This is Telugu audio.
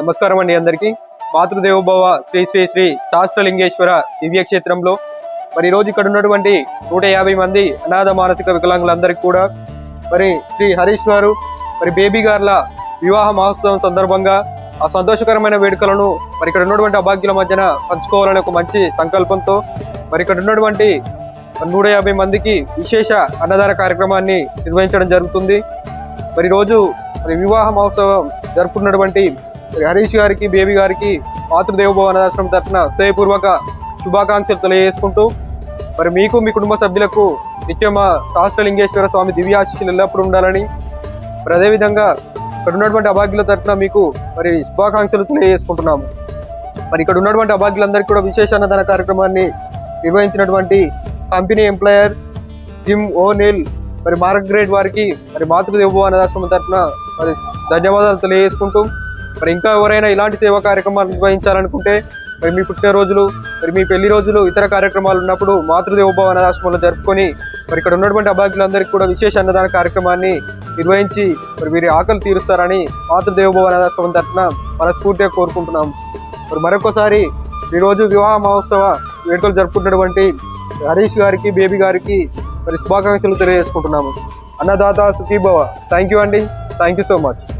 నమస్కారం అండి అందరికీ. మాతృదేవోభవ శ్రీ శ్రీ శ్రీ శాస్త్రలింగేశ్వర దివ్య క్షేత్రంలో మరి ఈరోజు ఇక్కడ ఉన్నటువంటి నూట యాభై మంది అనాథ మానసిక వికలాంగులందరికీ కూడా మరి శ్రీ హరీష్ గారు మరి బేబీ గార్ల వివాహ మహోత్సవం సందర్భంగా ఆ సంతోషకరమైన వేడుకలను మరి ఇక్కడ ఉన్నటువంటి అభాగ్యుల మధ్యన పంచుకోవాలనే ఒక మంచి సంకల్పంతో మరి ఇక్కడ ఉన్నటువంటి నూట యాభై మందికి విశేష అన్నదాన కార్యక్రమాన్ని నిర్వహించడం జరుగుతుంది. మరి రోజు మరి వివాహ మహోత్సవం జరుపుకున్నటువంటి హరీష్ గారికి బేబీ గారికి మాతృదేవభవ అనాథాశ్రమం తరఫున హృదయపూర్వక శుభాకాంక్షలు తెలియజేసుకుంటూ మరి మీకు మీ కుటుంబ సభ్యులకు నిత్యం సహస్రలింగేశ్వర స్వామి దివ్యాశిష్యులు ఎల్లప్పుడూ ఉండాలని మరి అదేవిధంగా ఇక్కడ ఉన్నటువంటి అభాగ్యుల తరఫున మీకు మరి శుభాకాంక్షలు తెలియజేసుకుంటున్నాము. మరి ఇక్కడ ఉన్నటువంటి అభాగ్యులందరికీ కూడా విశేష అన్నదాన కార్యక్రమాన్ని నిర్వహించినటువంటి కంపెనీ ఎంప్లాయర్ జిమ్ ఓనిల్ మరి మార్గరేట్ వారికి మరి మాతృదేవ అనాథాశ్రమం తరఫున మరి ధన్యవాదాలు తెలియజేసుకుంటూ మరి ఇంకా ఎవరైనా ఇలాంటి సేవా కార్యక్రమాలు నిర్వహించాలనుకుంటే మరి మీ పుట్టినరోజులు మరి మీ పెళ్ళి రోజులు ఇతర కార్యక్రమాలు ఉన్నప్పుడు మాతృదేవోభవ అనాథాశ్రమంలో జరుపుకొని మరి ఇక్కడ ఉన్నటువంటి అభాగ్యులందరికీ కూడా విశేష అన్నదాన కార్యక్రమాన్ని నిర్వహించి మరి వీరి ఆకలి తీరుస్తారని మాతృదేవోభవ అనాథాశ్రమం తరఫున మనస్ఫూర్తిగా కోరుకుంటున్నాం మరి మరొకసారి ఈరోజు వివాహ మహోత్సవ వేడుకలు జరుపుకున్నటువంటి హరీష్ గారికి బేబీ గారికి మరి శుభాకాంక్షలు తెలియజేసుకుంటున్నాము. అన్నదాత సుఖీభవ. థ్యాంక్ యూ అండి. Thank you so much